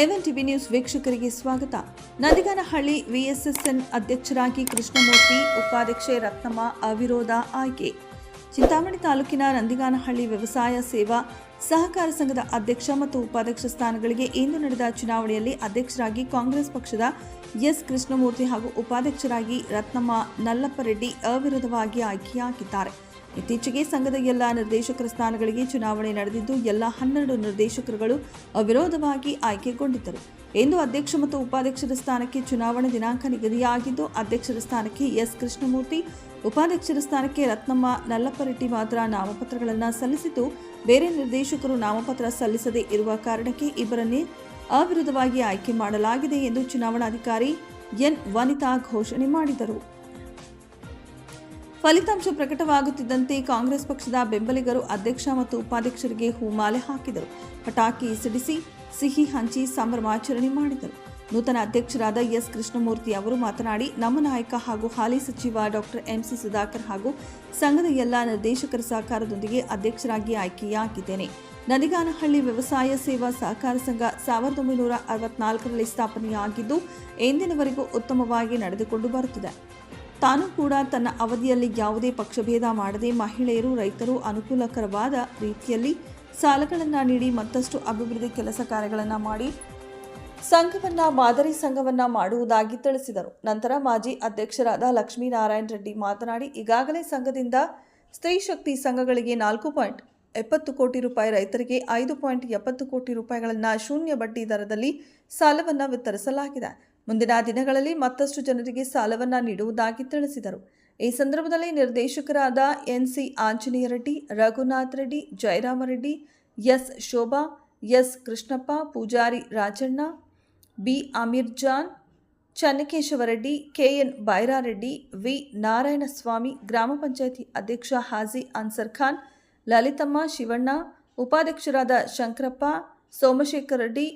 ಎವನ್ TV news ವೀಕ್ಷಕರಿಗೆ ಸ್ವಾಗತ. ನದಿಗಾನಹಳ್ಳಿ VSSN ಅಧ್ಯಕ್ಷರಾಗಿ ಕೃಷ್ಣಮೂರ್ತಿ, ಉಪಾಧ್ಯಕ್ಷೆ ರತ್ನಮ್ಮ ಅವಿರೋಧ ಆಯ್ಕೆ. ಚಿಂತಾಮಣಿ ತಾಲೂಕಿನ ನಂದಿಗಾನಹಳ್ಳಿ ವ್ಯವಸಾಯ ಸೇವಾ ಸಹಕಾರ ಸಂಘದ ಅಧ್ಯಕ್ಷ ಮತ್ತು ಉಪಾಧ್ಯಕ್ಷ ಸ್ಥಾನಗಳಿಗೆ ಇಂದು ನಡೆದ ಚುನಾವಣೆಯಲ್ಲಿ ಅಧ್ಯಕ್ಷರಾಗಿ ಕಾಂಗ್ರೆಸ್ ಪಕ್ಷದ ಎಸ್ ಕೃಷ್ಣಮೂರ್ತಿ ಹಾಗೂ ಉಪಾಧ್ಯಕ್ಷರಾಗಿ ರತ್ನಮ್ಮ ನಲ್ಲಪ್ಪರೆಡ್ಡಿ ಅವಿರೋಧವಾಗಿ ಆಯ್ಕೆಯಾಗಿದ್ದಾರೆ. ಇತ್ತೀಚೆಗೆ ಸಂಘದ ಎಲ್ಲ ನಿರ್ದೇಶಕರ ಸ್ಥಾನಗಳಿಗೆ ಚುನಾವಣೆ ನಡೆದಿದ್ದು, ಎಲ್ಲ ಹನ್ನೆರಡು ನಿರ್ದೇಶಕರುಗಳು ಅವಿರೋಧವಾಗಿ ಆಯ್ಕೆಗೊಂಡಿದ್ದರು. ಇಂದು ಅಧ್ಯಕ್ಷ ಮತ್ತು ಉಪಾಧ್ಯಕ್ಷರ ಸ್ಥಾನಕ್ಕೆ ಚುನಾವಣೆ ದಿನಾಂಕ ನಿಗದಿಯಾಗಿದ್ದು, ಅಧ್ಯಕ್ಷರ ಸ್ಥಾನಕ್ಕೆ ಎಸ್. ಕೃಷ್ಣಮೂರ್ತಿ, ಉಪಾಧ್ಯಕ್ಷರ ಸ್ಥಾನಕ್ಕೆ ರತ್ನಮ್ಮ ನಲ್ಲಪ್ಪರೆಡ್ಡಿ ಮಾತ್ರ ನಾಮಪತ್ರಗಳನ್ನು ಸಲ್ಲಿಸಿದ್ದು, ಬೇರೆ ನಿರ್ದೇಶಕರು ನಾಮಪತ್ರ ಸಲ್ಲಿಸದೇ ಇರುವ ಕಾರಣಕ್ಕೆ ಇಬ್ಬರನ್ನೇ ಅವಿರೋಧವಾಗಿ ಆಯ್ಕೆ ಮಾಡಲಾಗಿದೆ ಎಂದು ಚುನಾವಣಾಧಿಕಾರಿ ಎನ್. ವನಿತಾ ಘೋಷಣೆ ಮಾಡಿದರು. ಫಲಿತಾಂಶ ಪ್ರಕಟವಾಗುತ್ತಿದ್ದಂತೆ ಕಾಂಗ್ರೆಸ್ ಪಕ್ಷದ ಬೆಂಬಲಿಗರು ಅಧ್ಯಕ್ಷ ಮತ್ತು ಉಪಾಧ್ಯಕ್ಷರಿಗೆ ಹೂಮಾಲೆ ಹಾಕಿದರು. ಪಟಾಕಿ ಸಿಡಿಸಿ, ಸಿಹಿ ಹಂಚಿ ಸಂಭ್ರಮಾಚರಣೆ ಮಾಡಿದರು. ನೂತನ ಅಧ್ಯಕ್ಷರಾದ ಎಸ್ ಕೃಷ್ಣಮೂರ್ತಿ ಅವರು ಮಾತನಾಡಿ, ನಮ್ಮ ನಾಯಕ ಹಾಗೂ ಹಾಲಿ ಸಚಿವ ಡಾಕ್ಟರ್ ಎಂಸಿ ಸುಧಾಕರ್ ಹಾಗೂ ಸಂಘದ ಎಲ್ಲ ನಿರ್ದೇಶಕರ ಸಹಕಾರದೊಂದಿಗೆ ಅಧ್ಯಕ್ಷರಾಗಿ ಆಯ್ಕೆಯಾಗಿದ್ದೇನೆ. ನದಿಗಾನಹಳ್ಳಿ ವ್ಯವಸಾಯ ಸೇವಾ ಸಹಕಾರ ಸಂಘ ಸಾವಿರದ ಒಂಬೈನೂರ ಅರವತ್ನಾಲ್ಕರಲ್ಲಿ ಸ್ಥಾಪನೆಯಾಗಿದ್ದು, ಎಂದಿನವರೆಗೂ ಉತ್ತಮವಾಗಿ ನಡೆದುಕೊಂಡು ಬರುತ್ತಿದೆ. ತಾನು ಕೂಡ ತನ್ನ ಅವಧಿಯಲ್ಲಿ ಯಾವುದೇ ಪಕ್ಷಭೇದ ಮಾಡದೆ ಮಹಿಳೆಯರು, ರೈತರು ಅನುಕೂಲಕರವಾದ ರೀತಿಯಲ್ಲಿ ಸಾಲಗಳನ್ನು ನೀಡಿ ಮತ್ತಷ್ಟು ಅಭಿವೃದ್ಧಿ ಕೆಲಸ ಕಾರ್ಯಗಳನ್ನು ಮಾಡಿ ಸಂಘವನ್ನು, ಮಾದರಿ ಸಂಘವನ್ನು ಮಾಡುವುದಾಗಿ ತಿಳಿಸಿದರು. ನಂತರ ಮಾಜಿ ಅಧ್ಯಕ್ಷರಾದ ಲಕ್ಷ್ಮೀನಾರಾಯಣ ರೆಡ್ಡಿ ಮಾತನಾಡಿ, ಈಗಾಗಲೇ ಸಂಘದಿಂದ ಸ್ತ್ರೀ ಶಕ್ತಿ ಸಂಘಗಳಿಗೆ ನಾಲ್ಕು ಪಾಯಿಂಟ್ ಎಪ್ಪತ್ತು ಕೋಟಿ ರೂಪಾಯಿ, ರೈತರಿಗೆ ಐದು ಪಾಯಿಂಟ್ ಎಪ್ಪತ್ತು ಕೋಟಿ ರೂಪಾಯಿಗಳನ್ನು ಶೂನ್ಯ ಬಡ್ಡಿ ದರದಲ್ಲಿ ಸಾಲವನ್ನು ವಿತರಿಸಲಾಗಿದೆ. ಮುಂದಿನ ದಿನಗಳಲ್ಲಿ ಮತ್ತಷ್ಟು ಜನರಿಗೆ ಸಾಲವನ್ನು ನೀಡುವುದಾಗಿ ತಿಳಿಸಿದರು. ಈ ಸಂದರ್ಭದಲ್ಲಿ ನಿರ್ದೇಶಕರಾದ NC Anjaneya Reddy Raghunath Reddy, Jayarama Reddy, S Shobha, S Krishnappa, Pujari Rajanna, B Amir Jan Channakeshavareddy KN Bairareddy V Narayanaswamy, ಗ್ರಾಮ ಪಂಚಾಯಿತಿ ಅಧ್ಯಕ್ಷ ಹಾಜಿ ಅನ್ಸರ್ ಖಾನ್, ಲಲಿತಮ್ಮ ಶಿವಣ್ಣ, ಉಪಾಧ್ಯಕ್ಷರಾದ ಶಂಕರಪ್ಪ, ಸೋಮಶೇಖರ ರೆಡ್ಡಿ,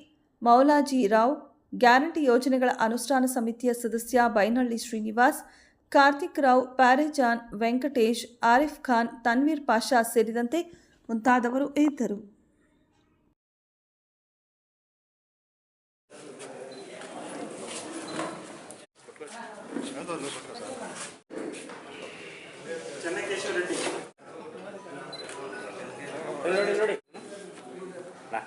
ಮೌಲಾಜಿ ರಾವ್ ಗ್ಯಾರಂಟಿ ಯೋಜನೆಗಳ ಅನುಷ್ಠಾನ ಸಮಿತಿಯ ಸದಸ್ಯ ಬೈನಹಳ್ಳಿ ಶ್ರೀನಿವಾಸ್ ಕಾರ್ತಿಕ್ ರಾವ್ ಪ್ಯಾರೇಜಾನ್ ವೆಂಕಟೇಶ್ ಆರಿಫ್ ಖಾನ್ ತನ್ವೀರ್ ಪಾಷಾ ಸೇರಿದಂತೆ ಮುಂತಾದವರು ಇದ್ದರು. ಚೆನ್ನಕೇಶ್ವರ ರೆಡ್ಡಿ. ನೋಡಿ ನೋಡಿ ಬಾ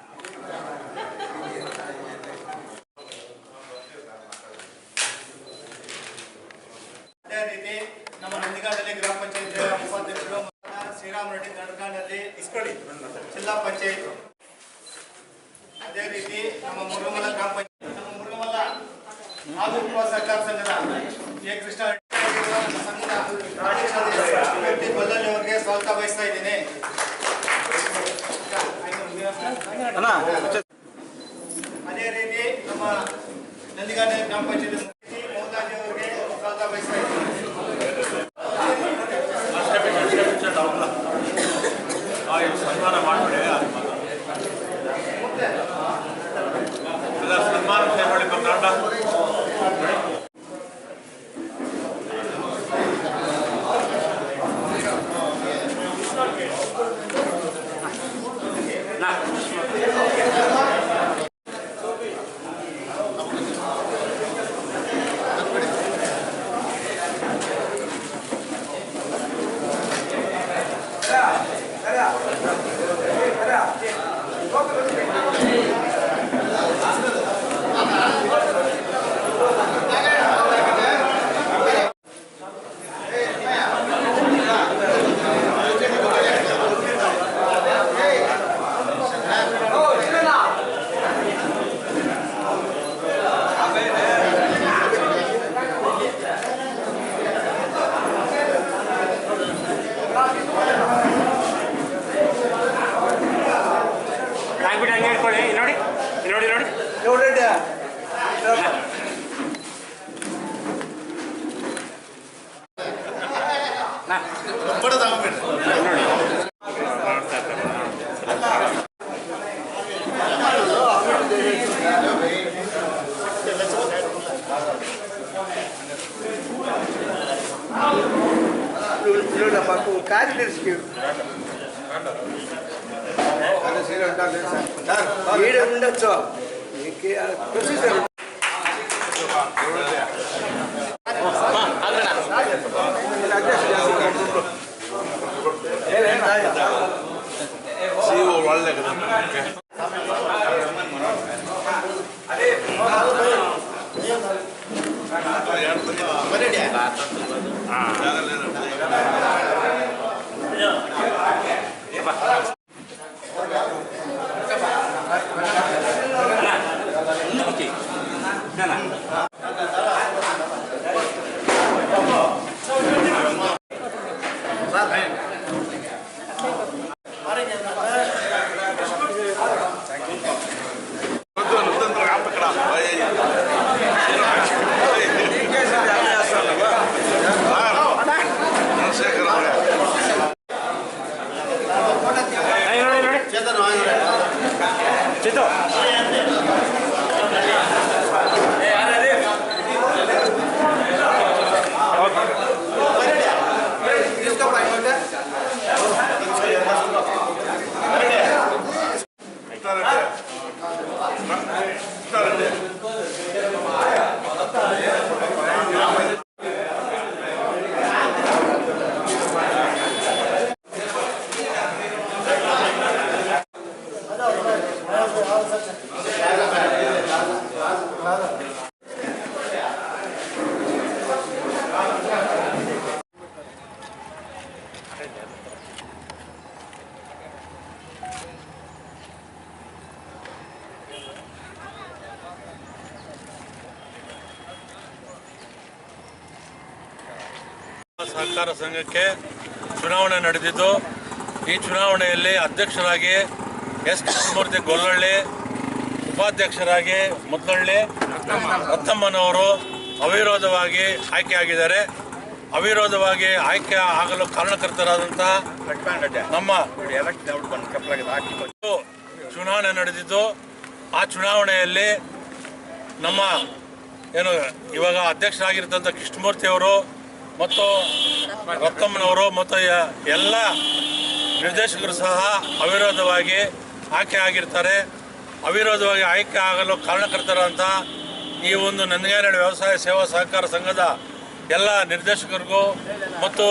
ಅದೇ ರೀತಿ ನಮ್ಮ ನಂದಿಗಾಡಲ್ಲಿ ಗ್ರಾಮ ಪಂಚಾಯತ್ ಉಪಾಧ್ಯಕ್ಷರು ಶ್ರೀರಾಮ್ ರೆಡ್ಡಿ ನಡಗಾಡಲ್ಲಿ ಇಸ್ಕೊಳ್ಳಿ ಜಿಲ್ಲಾ ಪಂಚಾಯತ್ ಅದೇ ರೀತಿ ನಮ್ಮ ಮುರುಗಮಲ ಗ್ರಾಮ ಪಂಚಾಯತ್ ನಮ್ಮ ಮುರುಗಮಲ ಹಾಗೂ ಉಪ ಸಹಕಾರ ಸಂಘದ ಎ ಕೃಷ್ಣ ರೆಡ್ಡಿ ನಮ್ಮ ಸಂಘದ ರಾಜ್ಯಾಧ್ಯಕ್ಷ ಬಲ್ಲಲ್ಲಿ ಅವರಿಗೆ ಸ್ವಾಗತ ಬಯಸ್ತಾ ಇದ್ದೀನಿ ಅಣ್ಣ ಅದೇ நான். هذا ಸಹಕಾರ ಸಂಘಕ್ಕೆ ಚುನಾವಣೆ ನಡೆದಿದ್ದು ಈ ಚುನಾವಣೆಯಲ್ಲಿ ಅಧ್ಯಕ್ಷರಾಗಿ ಎಸ್ ಕೃಷ್ಣಮೂರ್ತಿ ಗೊಲ್ಲಹಳ್ಳಿ ಉಪಾಧ್ಯಕ್ಷರಾಗಿ ಮುದ್ದಳ್ಳಿ ರತ್ತಮ್ಮನವರು ಅವಿರೋಧವಾಗಿ ಆಯ್ಕೆಯಾಗಿದ್ದಾರೆ. ಅವಿರೋಧವಾಗಿ ಆಯ್ಕೆ ಆಗಲು ಕಾರಣಕರ್ತರಾದಂಥ ನಮ್ಮ ಚುನಾವಣೆ ನಡೆದಿದ್ದು, ಆ ಚುನಾವಣೆಯಲ್ಲಿ ನಮ್ಮ ಏನು ಇವಾಗ ಅಧ್ಯಕ್ಷರಾಗಿರ್ತಂಥ ಕೃಷ್ಣಮೂರ್ತಿ ಅವರು ಮತ್ತು ರತ್ತಮ್ಮನವರು ಮತ್ತು ಎಲ್ಲ ನಿರ್ದೇಶಕರು ಸಹ ಅವಿರೋಧವಾಗಿ ಆಯ್ಕೆ ಆಗಿರ್ತಾರೆ. ಅವಿರೋಧವಾಗಿ ಆಯ್ಕೆ ಆಗಲು ಕಾರಣಕರ್ತರಂತ ಈ ಒಂದು ನಂದಿಗೇನಹಳ್ಳಿ ವ್ಯವಸಾಯ ಸೇವಾ ಸಹಕಾರ ಸಂಘದ ಎಲ್ಲ ನಿರ್ದೇಶಕರಿಗೂ ಮತ್ತು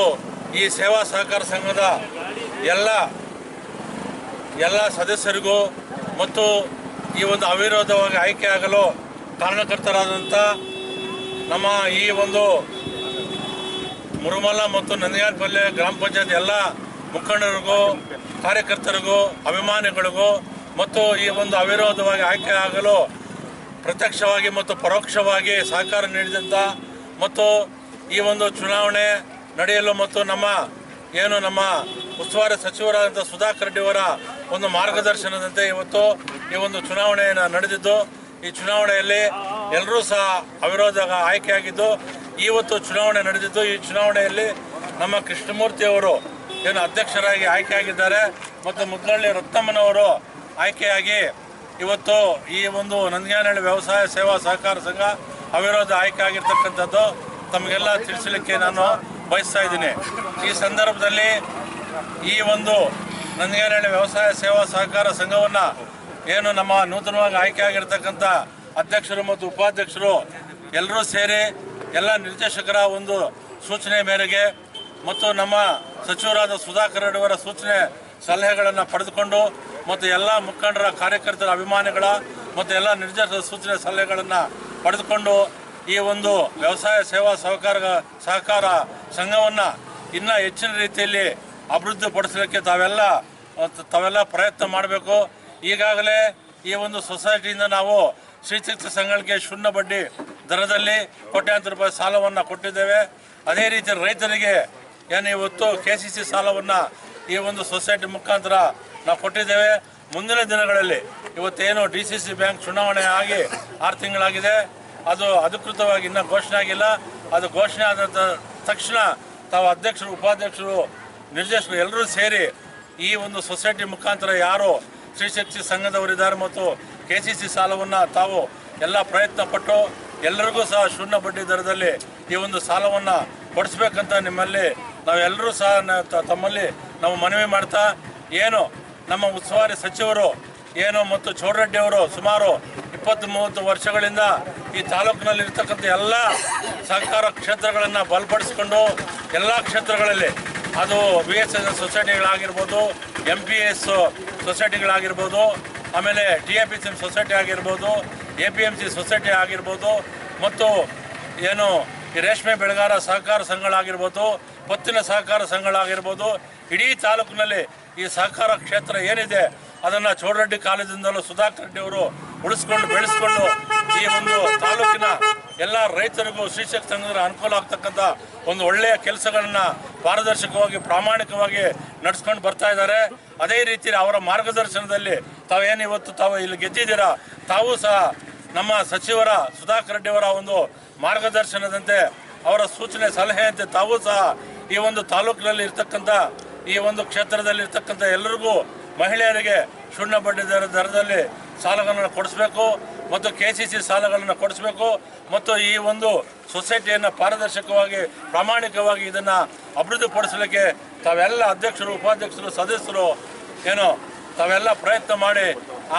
ಈ ಸೇವಾ ಸಹಕಾರ ಸಂಘದ ಎಲ್ಲ ಎಲ್ಲ ಸದಸ್ಯರಿಗೂ ಮತ್ತು ಈ ಒಂದು ಅವಿರೋಧವಾಗಿ ಆಯ್ಕೆ ಆಗಲು ಕಾರಣಕರ್ತರಾದಂಥ ನಮ್ಮ ಈ ಒಂದು ಮುರುಮಲ ಮತ್ತು ನಂದಿಗಾನಪಲ್ಲೆ ಗ್ರಾಮ ಪಂಚಾಯತ್ ಎಲ್ಲ ಮುಖಂಡರಿಗೂ, ಕಾರ್ಯಕರ್ತರಿಗೂ, ಅಭಿಮಾನಿಗಳಿಗೂ ಮತ್ತು ಈ ಒಂದು ಅವಿರೋಧವಾಗಿ ಆಯ್ಕೆ ಆಗಲು ಪ್ರತ್ಯಕ್ಷವಾಗಿ ಮತ್ತು ಪರೋಕ್ಷವಾಗಿ ಸಹಕಾರ ನೀಡಿದಂಥ ಮತ್ತು ಈ ಒಂದು ಚುನಾವಣೆ ನಡೆಯಲು ಮತ್ತು ನಮ್ಮ ಏನು ನಮ್ಮ ಉಸ್ತುವಾರಿ ಸಚಿವರಾದಂಥ ಸುಧಾಕರ್ ರೆಡ್ಡಿಯವರ ಒಂದು ಮಾರ್ಗದರ್ಶನದಂತೆ ಇವತ್ತು ಈ ಒಂದು ಚುನಾವಣೆಯನ್ನು ನಡೆದಿದ್ದು, ಈ ಚುನಾವಣೆಯಲ್ಲಿ ಎಲ್ಲರೂ ಸಹ ಅವಿರೋಧ ಆಯ್ಕೆಯಾಗಿದ್ದು, ಇವತ್ತು ಚುನಾವಣೆ ನಡೆದಿದ್ದು, ಈ ಚುನಾವಣೆಯಲ್ಲಿ ನಮ್ಮ ಕೃಷ್ಣಮೂರ್ತಿ ಅವರು ಏನು ಅಧ್ಯಕ್ಷರಾಗಿ ಆಯ್ಕೆಯಾಗಿದ್ದಾರೆ ಮತ್ತು ಮುದ್ನಳ್ಳಿ ರತ್ನಮ್ಮನವರು ಆಯ್ಕೆಯಾಗಿ ಇವತ್ತು ಈ ಒಂದು ನಂದಿಗಾನಹಳ್ಳಿ ವ್ಯವಸಾಯ ಸೇವಾ ಸಹಕಾರ ಸಂಘ ಅವಿರೋಧ ಆಯ್ಕೆ ಆಗಿರ್ತಕ್ಕಂಥದ್ದು ತಮಗೆಲ್ಲ ತಿಳಿಸಲಿಕ್ಕೆ ನಾನು ಬಯಸ್ತಾ ಇದ್ದೀನಿ. ಈ ಸಂದರ್ಭದಲ್ಲಿ ಈ ಒಂದು ನಂದಿಗಾನಹಳ್ಳಿ ವ್ಯವಸಾಯ ಸೇವಾ ಸಹಕಾರ ಸಂಘವನ್ನು ಏನು ನಮ್ಮ ನೂತನವಾಗಿ ಆಯ್ಕೆ ಆಗಿರ್ತಕ್ಕಂಥ ಅಧ್ಯಕ್ಷರು ಮತ್ತು ಉಪಾಧ್ಯಕ್ಷರು ಎಲ್ಲರೂ ಸೇರಿ ಎಲ್ಲ ನಿರ್ದೇಶಕರ ಒಂದು ಸೂಚನೆ ಮೇರೆಗೆ ಮತ್ತು ನಮ್ಮ ಸಚಿವರಾದ ಸುಧಾಕರ್ ಅವರ ಸೂಚನೆ ಸಲಹೆಗಳನ್ನು ಪಡೆದುಕೊಂಡು ಮತ್ತು ಎಲ್ಲ ಮುಖಂಡರ ಕಾರ್ಯಕರ್ತರ ಅಭಿಮಾನಿಗಳ ಮತ್ತು ಎಲ್ಲ ನಿರ್ದೇಶ ಸೂಚನೆ ಸಲಹೆಗಳನ್ನು ಪಡೆದುಕೊಂಡು ಈ ಒಂದು ವ್ಯವಸಾಯ ಸೇವಾ ಸಹಕಾರ ಸಹಕಾರ ಸಂಘವನ್ನು ಇನ್ನೂ ಹೆಚ್ಚಿನ ರೀತಿಯಲ್ಲಿ ಅಭಿವೃದ್ಧಿಪಡಿಸಲಿಕ್ಕೆ ತಾವೆಲ್ಲ ತಾವೆಲ್ಲ ಪ್ರಯತ್ನ ಮಾಡಬೇಕು. ಈಗಾಗಲೇ ಈ ಒಂದು ಸೊಸೈಟಿಯಿಂದ ನಾವು ಶ್ರೀಚಿತ್ರ ಸಂಘಗಳಿಗೆ ಶೂನ್ಯ ಬಡ್ಡಿ ದರದಲ್ಲಿ ಕೋಟ್ಯಾಂತರ ರೂಪಾಯಿ ಸಾಲವನ್ನು ಕೊಟ್ಟಿದ್ದೇವೆ. ಅದೇ ರೀತಿ ರೈತರಿಗೆ ಏನು ಇವತ್ತು ಕೆ ಸಿ ಸಿ ಸಾಲವನ್ನು ಈ ಒಂದು ಸೊಸೈಟಿ ಮುಖಾಂತರ ನಾವು ಕೊಟ್ಟಿದ್ದೇವೆ ಮುಂದಿನ ದಿನಗಳಲ್ಲಿ. ಇವತ್ತೇನು ಡಿ ಸಿ ಸಿ ಬ್ಯಾಂಕ್ ಚುನಾವಣೆ ಆಗಿ ಆರು ತಿಂಗಳಾಗಿದೆ. ಅದು ಅಧಿಕೃತವಾಗಿ ಇನ್ನೂ ಘೋಷಣೆ ಆಗಿಲ್ಲ. ಅದು ಘೋಷಣೆ ಆದ ತಕ್ಷಣ ತಾವು ಅಧ್ಯಕ್ಷರು, ಉಪಾಧ್ಯಕ್ಷರು, ನಿರ್ದೇಶಕರು ಎಲ್ಲರೂ ಸೇರಿ ಈ ಒಂದು ಸೊಸೈಟಿ ಮುಖಾಂತರ ಯಾರು ಶ್ರೀಶಕ್ತಿ ಸಂಘದವರಿದ್ದಾರೆ ಮತ್ತು ಕೆ ಸಿ ಸಿ ಸಾಲವನ್ನು ತಾವು ಎಲ್ಲ ಪ್ರಯತ್ನ ಪಟ್ಟು ಎಲ್ಲರಿಗೂ ಸಹ ಶೂನ್ಯ ಬಡ್ಡಿ ದರದಲ್ಲಿ ಈ ಒಂದು ಸಾಲವನ್ನು ಕೊಡಿಸ್ಬೇಕಂತ ನಿಮ್ಮಲ್ಲಿ ನಾವೆಲ್ಲರೂ ಸಹ ತಮ್ಮಲ್ಲಿ ನಾವು ಮನವಿ ಮಾಡ್ತಾ ಏನು ನಮ್ಮ ಉಸ್ತುವಾರಿ ಸಚಿವರು ಏನು ಮತ್ತು ಚೌಡರೆಡ್ಡಿ ಅವರು ಸುಮಾರು ಇಪ್ಪತ್ತು ಮೂವತ್ತು ವರ್ಷಗಳಿಂದ ಈ ತಾಲೂಕಿನಲ್ಲಿ ಇರ್ತಕ್ಕಂಥ ಎಲ್ಲ ಸಹಕಾರ ಕ್ಷೇತ್ರಗಳನ್ನು ಬಲಪಡಿಸ್ಕೊಂಡು ಎಲ್ಲ ಕ್ಷೇತ್ರಗಳಲ್ಲಿ ಅದು ವಿ ಎಸ್ ಎಸ್ ಸೊಸೈಟಿಗಳಾಗಿರ್ಬೋದು ಎಂ ಪಿ ಎಸ್ ಸೊಸೈಟಿಗಳಾಗಿರ್ಬೋದು, ಆಮೇಲೆ T A P C society ಆಗಿರ್ಬೋದು A P M C society ಆಗಿರ್ಬೋದು, ಮತ್ತು ಏನು ಈ ರೇಷ್ಮೆ ಬೆಳೆಗಾರ ಸಹಕಾರ ಸಂಘಗಳಾಗಿರ್ಬೋದು, ಪತ್ತಿನ ಸಹಕಾರ ಸಂಘಗಳಾಗಿರ್ಬೋದು, ಇಡೀ ತಾಲೂಕಿನಲ್ಲಿ ಈ ಸಹಕಾರ ಕ್ಷೇತ್ರ ಏನಿದೆ, ಅದನ್ನು ಚೋಡರೆಡ್ಡಿ ಕಾಲೇಜಿಂದಲೂ ಸುಧಾಕರ್ ರೆಡ್ಡಿ ಅವರು ಉಳಿಸ್ಕೊಂಡು ಬೆಳೆಸ್ಕೊಂಡು ಈ ಒಂದು ತಾಲೂಕಿನ ಎಲ್ಲ ರೈತರಿಗೂ ಶ್ರೀಶಕ್ತಿ ಸಂಘದ ಅನುಕೂಲ ಆಗ್ತಕ್ಕಂಥ ಒಂದು ಒಳ್ಳೆಯ ಕೆಲಸಗಳನ್ನ ಪಾರದರ್ಶಕವಾಗಿ, ಪ್ರಾಮಾಣಿಕವಾಗಿ ನಡೆಸ್ಕೊಂಡು ಬರ್ತಾ ಇದ್ದಾರೆ. ಅದೇ ರೀತಿ ಅವರ ಮಾರ್ಗದರ್ಶನದಲ್ಲಿ ತಾವೇನು ಇವತ್ತು ತಾವು ಇಲ್ಲಿ ಗೆದ್ದಿದ್ದೀರಾ, ತಾವು ಸಹ ನಮ್ಮ ಸಚಿವರ ಸುಧಾಕರ್ ರೆಡ್ಡಿ ಅವರ ಒಂದು ಮಾರ್ಗದರ್ಶನದಂತೆ ಅವರ ಸೂಚನೆ, ಸಲಹೆಯಂತೆ ತಾವು ಸಹ ಈ ಒಂದು ತಾಲೂಕಿನಲ್ಲಿ ಇರ್ತಕ್ಕಂಥ ಈ ಒಂದು ಕ್ಷೇತ್ರದಲ್ಲಿ ಇರ್ತಕ್ಕಂಥ ಎಲ್ಲರಿಗೂ ಮಹಿಳೆಯರಿಗೆ ಶೂನ್ಯ ಬಡ್ಡಿ ದರ ದರದಲ್ಲಿ ಸಾಲಗಳನ್ನು ಕೊಡಿಸ್ಬೇಕು ಮತ್ತು ಕೆ ಸಿ ಸಿ ಸಾಲಗಳನ್ನು ಕೊಡಿಸ್ಬೇಕು ಮತ್ತು ಈ ಒಂದು ಸೊಸೈಟಿಯನ್ನು ಪಾರದರ್ಶಕವಾಗಿ, ಪ್ರಾಮಾಣಿಕವಾಗಿ ಇದನ್ನು ಅಭಿವೃದ್ಧಿಪಡಿಸಲಿಕ್ಕೆ ತಾವೆಲ್ಲ ಅಧ್ಯಕ್ಷರು, ಉಪಾಧ್ಯಕ್ಷರು, ಸದಸ್ಯರು ಏನು ತಾವೆಲ್ಲ ಪ್ರಯತ್ನ ಮಾಡಿ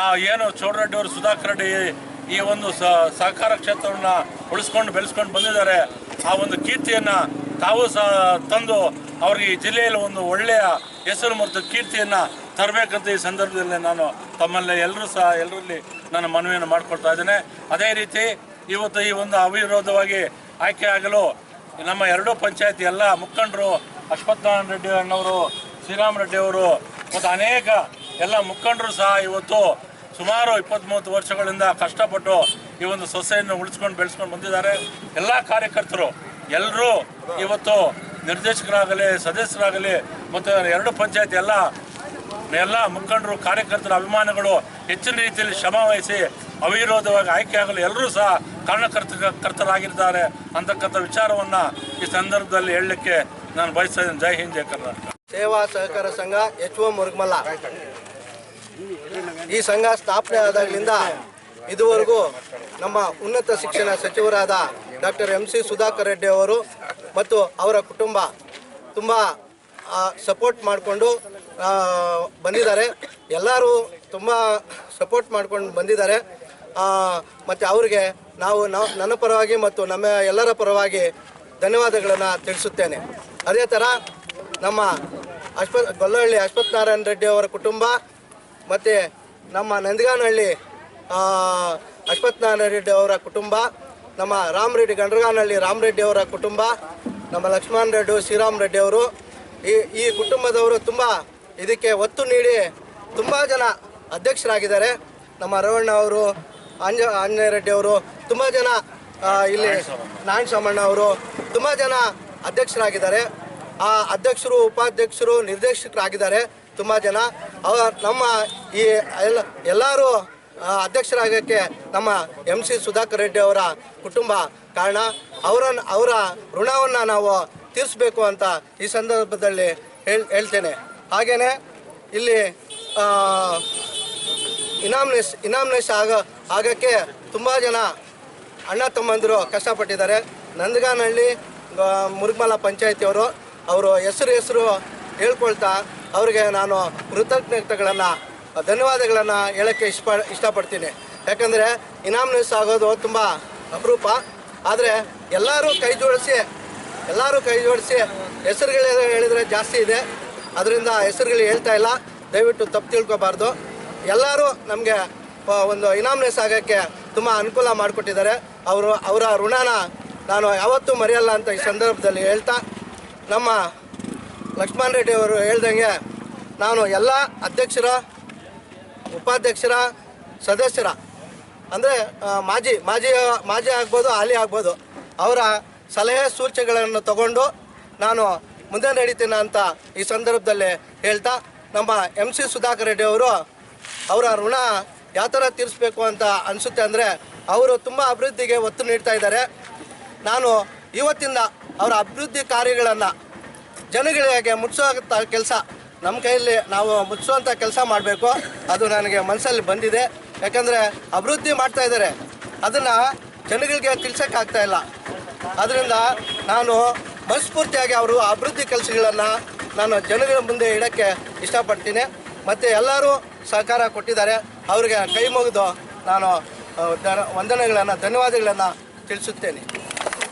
ಆ ಏನು ಚೌಡರೆಡ್ಡಿ ಅವರು, ಸುಧಾಕರ್ ರೆಡ್ಡಿ ಈ ಒಂದು ಸಹಕಾರ ಕ್ಷೇತ್ರವನ್ನು ಉಳಿಸ್ಕೊಂಡು ಬೆಳೆಸ್ಕೊಂಡು ಬಂದಿದ್ದಾರೆ. ಆ ಒಂದು ಕೀರ್ತಿಯನ್ನು ತಾವು ಸಹ ತಂದು ಅವ್ರಿಗೆ ಈ ಜಿಲ್ಲೆಯಲ್ಲಿ ಒಂದು ಒಳ್ಳೆಯ ಹೆಸರು ಮತ್ತು ಕೀರ್ತಿಯನ್ನು ತರಬೇಕಂತ ಈ ಸಂದರ್ಭದಲ್ಲಿ ನಾನು ತಮ್ಮಲ್ಲಿ ಎಲ್ಲರೂ ಸಹ ಎಲ್ಲರಲ್ಲಿ ನಾನು ಮನವಿಯನ್ನು ಮಾಡಿಕೊಳ್ತಾ ಇದ್ದೇನೆ. ಅದೇ ರೀತಿ ಇವತ್ತು ಈ ಒಂದು ಅವಿರೋಧವಾಗಿ ಆಯ್ಕೆ ಆಗಲು ನಮ್ಮ ಎರಡೂ ಪಂಚಾಯತಿ ಎಲ್ಲ ಮುಖಂಡರು ಅಶ್ವತ್ಥನಾರಾಯಣ ರೆಡ್ಡಿ ಅಣ್ಣವರು, ಶ್ರೀರಾಮ್ ರೆಡ್ಡಿ ಅವರು ಮತ್ತು ಅನೇಕ ಎಲ್ಲ ಮುಖಂಡರು ಸಹ ಇವತ್ತು ಸುಮಾರು ಇಪ್ಪತ್ತ್ಮೂವತ್ತು ವರ್ಷಗಳಿಂದ ಕಷ್ಟಪಟ್ಟು ಈ ಒಂದು ಸೊಸೆಯನ್ನು ಉಳಿಸ್ಕೊಂಡು ಬೆಳೆಸ್ಕೊಂಡು ಬಂದಿದ್ದಾರೆ. ಎಲ್ಲ ಕಾರ್ಯಕರ್ತರು, ಎಲ್ಲರೂ ಇವತ್ತು ನಿರ್ದೇಶಕರಾಗಲಿ, ಸದಸ್ಯರಾಗಲಿ, ಮತ್ತು ಎರಡು ಪಂಚಾಯತ್ ಎಲ್ಲ ಎಲ್ಲ ಮುಖಂಡರು, ಕಾರ್ಯಕರ್ತರ ಅಭಿಮಾನಿಗಳು ಹೆಚ್ಚಿನ ರೀತಿಯಲ್ಲಿ ಶ್ರಮ ವಹಿಸಿ ಅವಿರೋಧವಾಗಿ ಆಯ್ಕೆಯಾಗಲು ಎಲ್ಲರೂ ಸಹ ಕಾರಣಕರ್ತ ಕರ್ತರಾಗಿದ್ದಾರೆ ಅಂತಕ್ಕಂಥ ವಿಚಾರವನ್ನು ಈ ಸಂದರ್ಭದಲ್ಲಿ ಹೇಳಲಿಕ್ಕೆ ನಾನು ಬಯಸ್ತಾ ಜೈ ಹಿಂದ್, ಜೈ ಕರ್ನಾಟಕ. ಸೇವಾ ಸಹಕಾರ ಸಂಘ ಎಚ್ ಒ ಮುರುಗಮಲ್ಲ. ಈ ಸಂಘ ಸ್ಥಾಪನೆ ಆದಾಗಲಿಂದ ಇದುವರೆಗೂ ನಮ್ಮ ಉನ್ನತ ಶಿಕ್ಷಣ ಸಚಿವರಾದ doctor M C Sudhakar Reddy ಅವರು ಮತ್ತು ಅವರ ಕುಟುಂಬ ತುಂಬ ಸಪೋರ್ಟ್ ಮಾಡಿಕೊಂಡು ಬಂದಿದ್ದಾರೆ. ಎಲ್ಲರೂ ತುಂಬ ಸಪೋರ್ಟ್ ಮಾಡ್ಕೊಂಡು ಬಂದಿದ್ದಾರೆ. ಮತ್ತು ಅವರಿಗೆ ನಾವು ನನ್ನ ಪರವಾಗಿ ಮತ್ತು ನಮ್ಮ ಎಲ್ಲರ ಪರವಾಗಿ ಧನ್ಯವಾದಗಳನ್ನು ತಿಳಿಸುತ್ತೇನೆ. ಅದೇ ಥರ ನಮ್ಮ ಅಶ್ವ ಗೊಲ್ಲಹಳ್ಳಿ ಅಶ್ವತ್ಥನಾರಾಯಣ ರೆಡ್ಡಿ ಅವರ ಕುಟುಂಬ ಮತ್ತು ನಮ್ಮ ನಂದಗಾನಹಳ್ಳಿ ಆ, ಅಶ್ವತ್ಥನಾರಾಯಣ ರೆಡ್ಡಿ ಅವರ ಕುಟುಂಬ ನಮ್ಮ ರಾಮರೆಡ್ಡಿ ಗಂಡ್ರಗಾನಹಳ್ಳಿ ರಾಮರೆಡ್ಡಿ ಅವರ ಕುಟುಂಬ, ನಮ್ಮ ಲಕ್ಷ್ಮಣ್ ರೆಡ್ಡಿ ಶ್ರೀರಾಮ್ ರೆಡ್ಡಿ ಅವರು. ಈ ಈ ಕುಟುಂಬದವರು ತುಂಬ ಇದಕ್ಕೆ ಒತ್ತು ನೀಡಿ ತುಂಬ ಜನ ಅಧ್ಯಕ್ಷರಾಗಿದ್ದಾರೆ. ನಮ್ಮ ರವಣ್ಣ ಅವರು, ಆಂಜ, ಆಂಜನೇಯ ರೆಡ್ಡಿ ಅವರು, ತುಂಬ ಜನ ಇಲ್ಲಿ ನಾರಾಯಣ ಶಾಮಣ್ಣ ಅವರು, ತುಂಬ ಜನ ಅಧ್ಯಕ್ಷರಾಗಿದ್ದಾರೆ. ಆ ಅಧ್ಯಕ್ಷರು, ಉಪಾಧ್ಯಕ್ಷರು, ನಿರ್ದೇಶಕರಾಗಿದ್ದಾರೆ. ತುಂಬ ಜನ. ಅವ, ನಮ್ಮ ಈ, ಎಲ್ಲ, ಎಲ್ಲರೂ ಅಧ್ಯಕ್ಷರಾಗಕ್ಕೆ ನಮ್ಮ ಎಂ ಸಿ ಸುಧಾಕರ್ ರೆಡ್ಡಿ ಅವರ ಕುಟುಂಬ ಕಾರಣ. ಅವರ ಅವರ ಋಣವನ್ನು ನಾವು ತೀರಿಸಬೇಕು ಅಂತ ಈ ಸಂದರ್ಭದಲ್ಲಿ ಹೇಳ್ ಹೇಳ್ತೇನೆ. ಹಾಗೆಯೇ ಇಲ್ಲಿ ಇನಾಮ್ನೆಸ್ ಇನಾಮ್ನೆಸ್ ಆಗ ಆಗಕ್ಕೆ ತುಂಬ ಜನ ಅಣ್ಣ ತಮ್ಮಂದಿರು ಕಷ್ಟಪಟ್ಟಿದ್ದಾರೆ. ನಂದಗಾನಹಳ್ಳಿ ಮುರುಗಮಲ ಪಂಚಾಯತಿಯವರು, ಅವರು ಹೆಸರು ಹೆಸರು ಹೇಳ್ಕೊಳ್ತಾ ಅವರಿಗೆ ನಾನು ಕೃತಜ್ಞತೆಗಳನ್ನು ಧನ್ಯವಾದಗಳನ್ನು ಹೇಳೋಕ್ಕೆ ಇಷ್ಟ ಇಷ್ಟಪಡ್ತೀನಿ. ಯಾಕಂದರೆ ಇನಾಮ್ನೆಸ್ ಆಗೋದು ತುಂಬ ಅಪರೂಪ. ಆದರೆ ಎಲ್ಲರೂ ಕೈ ಜೋಡಿಸಿ, ಎಲ್ಲರೂ ಕೈ ಜೋಡಿಸಿ ಹೆಸರುಗಳು ಹೇಳಿದರೆ ಜಾಸ್ತಿ ಇದೆ. ಅದರಿಂದ ಹೆಸರುಗಳು ಹೇಳ್ತಾ ಇಲ್ಲ. ದಯವಿಟ್ಟು ತಪ್ಪು ತಿಳ್ಕೊಬಾರ್ದು. ಎಲ್ಲರೂ ನಮಗೆ ಒಂದು ಇನಾಮ್ನೆಸ್ ಆಗೋಕ್ಕೆ ತುಂಬ ಅನುಕೂಲ ಮಾಡಿಕೊಟ್ಟಿದ್ದಾರೆ. ಅವರು, ಅವರ ಋಣನ ನಾನು ಯಾವತ್ತೂ ಮರೆಯಲ್ಲ ಅಂತ ಈ ಸಂದರ್ಭದಲ್ಲಿ ಹೇಳ್ತಾ, ನಮ್ಮ ಲಕ್ಷ್ಮಣ್ ರೆಡ್ಡಿ ಅವರು ಹೇಳ್ದಂಗೆ ನಾನು ಎಲ್ಲ ಅಧ್ಯಕ್ಷರ ಉಪಾಧ್ಯಕ್ಷರ ಸದಸ್ಯರ, ಅಂದರೆ ಮಾಜಿ ಮಾಜಿ ಮಾಜಿ ಆಗ್ಬೋದು, ಹಾಲಿ ಆಗ್ಬೋದು, ಅವರ ಸಲಹೆ ಸೂಚನೆಗಳನ್ನು ತಗೊಂಡು ನಾನು ಮುಂದೆ ನಡೀತೀನಿ ಅಂತ ಈ ಸಂದರ್ಭದಲ್ಲಿ ಹೇಳ್ತಾ, ನಮ್ಮ ಎಂ ಸಿ ಸುಧಾಕರ್ ರೆಡ್ಡಿ ಅವರು ಅವರ ಋಣ ಯಾವ ಥರ ತೀರಿಸ್ಬೇಕು ಅಂತ ಅನಿಸುತ್ತೆ ಅಂದರೆ, ಅವರು ತುಂಬ ಅಭಿವೃದ್ಧಿಗೆ ಒತ್ತು ನೀಡ್ತಾ ಇದ್ದಾರೆ. ನಾನು ಇವತ್ತಿಂದ ಅವರ ಅಭಿವೃದ್ಧಿ ಕಾರ್ಯಗಳನ್ನು ಜನಗಳಿಗೆ ಮುಟ್ಟಿಸೋ ಕೆಲಸ ನಮ್ಮ ಕೈಯಲ್ಲಿ ನಾವು ಮುಚ್ಚುವಂಥ ಕೆಲಸ ಮಾಡಬೇಕು. ಅದು ನನಗೆ ಮನಸ್ಸಲ್ಲಿ ಬಂದಿದೆ. ಯಾಕಂದರೆ ಅಭಿವೃದ್ಧಿ ಮಾಡ್ತಾ ಇದ್ದಾರೆ. ಅದನ್ನು ಜನಗಳಿಗೆ ತಿಳಿಸೋಕ್ಕಾಗ್ತಾ ಇಲ್ಲ. ಅದರಿಂದ ನಾನು ಮನಸ್ಫೂರ್ತಿಯಾಗಿ ಅವರು ಅಭಿವೃದ್ಧಿ ಕೆಲಸಗಳನ್ನು ನಾನು ಜನಗಳ ಮುಂದೆ ಇಡೋಕ್ಕೆ ಇಷ್ಟಪಡ್ತೀನಿ. ಮತ್ತು ಎಲ್ಲರೂ ಸಹಕಾರ ಕೊಟ್ಟಿದ್ದಾರೆ. ಅವರಿಗೆ ಕೈ ಮುಗಿದು ನಾನು ವಂದನೆಗಳನ್ನು, ಧನ್ಯವಾದಗಳನ್ನು ತಿಳಿಸುತ್ತೇನೆ.